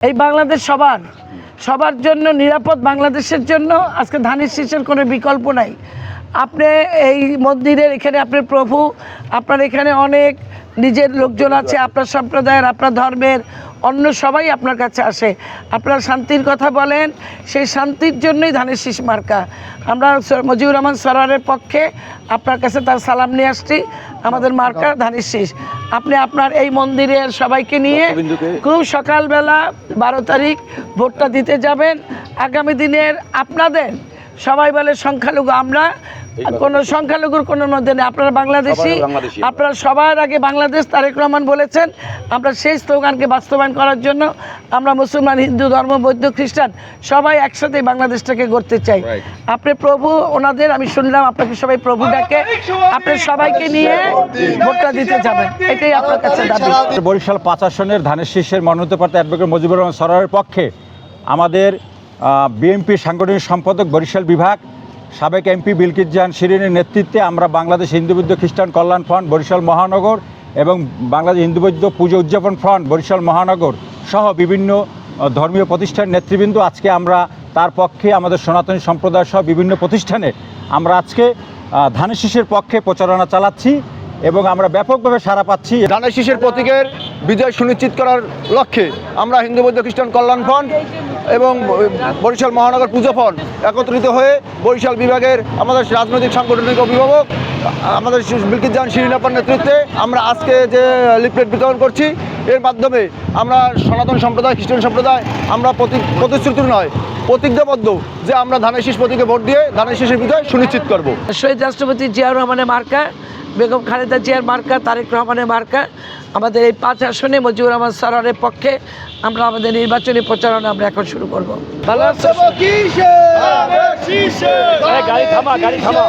এই বাংলাদেশ সবার সবার জন্য নিরাপদ বাংলাদেশের জন্য আজকে ধানের শীষের কোনো বিকল্প নাই। আপনি এই মন্দিরের এখানে আপনার প্রভু, আপনার এখানে অনেক নিজের লোকজন আছে, আপনার সম্প্রদায়ের, আপনার ধর্মের অন্য সবাই আপনার কাছে আসে। আপনার শান্তির কথা বলেন সেই শান্তির জন্যই ধানের শীষ মার্কা। আমরা মুজিবুর রহমান সরোয়ারের পক্ষে আপনার কাছে তার সালাম নিয়ে আসছি। আমাদের মার্কা ধানের শীষ। আপনি আপনার এই মন্দিরের সবাইকে নিয়ে খুব সকালবেলা বারো তারিখ ভোটটা দিতে যাবেন। আগামী দিনের আপনাদের সবাই বলে সংখ্যালঘু আমরা। কোনো সংখ্যালঘুর কোনো মধ্যে নেই। আপনারা বাংলাদেশি আপনারা সবার আগে বাংলাদেশ তারেক রহমান বলেছেন। আমরা সেই স্লোগানকে বাস্তবায়ন করার জন্য আমরা মুসলমান হিন্দু ধর্ম বৌদ্ধ খ্রিস্টান সবাই একসাথে বাংলাদেশটাকে গড়তে চাই। আপনি প্রভু ওনাদের আমি শুনলাম আপনাকে সবাই প্রভু ডাকে। আপনি সবাইকে নিয়ে ভোটটা দিতে যাবেন। এটাই আপনার কাছে দাবি। বরিশাল পাঁচ আসনের ধানের শীর্ষের মনোনীত প্রার্থী অ্যাডভোকেট মুজিবুর রহমান সরোয়ারের পক্ষে আমাদের বিএনপি সাংগঠনিক সম্পাদক বরিশাল বিভাগ সাবেক এমপি বিলকিত জাহান শিরিনের নেতৃত্বে আমরা বাংলাদেশ হিন্দু বৌদ্ধ খ্রিস্টান কল্যাণ ফ্রন্ট, বরিশাল মহানগর এবং বাংলাদেশ হিন্দুবৈদ্য পুজো উদযাপন ফ্রন্ট, বরিশাল মহানগর সহ বিভিন্ন ধর্মীয় প্রতিষ্ঠান নেতৃবৃন্দ আজকে আমরা তার পক্ষে আমাদের সনাতনী সম্প্রদায় সহ বিভিন্ন প্রতিষ্ঠানে আমরা আজকে ধানের শীষের পক্ষে প্রচারণা চালাচ্ছি। এবং আমরা ব্যাপকভাবে সাড়া পাচ্ছি। ধানের শীষের প্রতীকের বিজয় সুনিশ্চিত করার লক্ষ্যে আমরা হিন্দু বৌদ্ধ খ্রিস্টান কল্যাণ ফ্রন্ট এবং বরিশাল মহানগর পুজো ফ্রন্ট একত্রিত হয়ে বরিশাল বিভাগের আমাদের রাজনৈতিক সাংগঠনিক অভিভাবক আমাদের বিলকিত জাহান শিরিনাপার নেতৃত্বে আমরা আজকে যে লিফলেট বিতরণ করছি এর মাধ্যমে আমরা সনাতন সম্প্রদায় খ্রিস্টান সম্প্রদায় আমরা প্রতি- প্রতিশ্রুতি নয় প্রতিজ্ঞাবদ্ধ যে আমরা ধানের শীষ প্রতীকে ভোট দিয়ে ধানের শীষের বিজয় সুনিশ্চিত করব। শহীদ রাষ্ট্রপতি জিয়াউর রহমানের মার্কা বেগম খালেদা জিয়ার মার্কা তারেক রহমানের মার্কা আমাদের এই পাঁচ আসনে মজিবুর রহমান সরারের পক্ষে আমরা আমাদের নির্বাচনী প্রচারণা আমরা এখন শুরু করব ভালো গাড়ি থামা গাড়ি থামা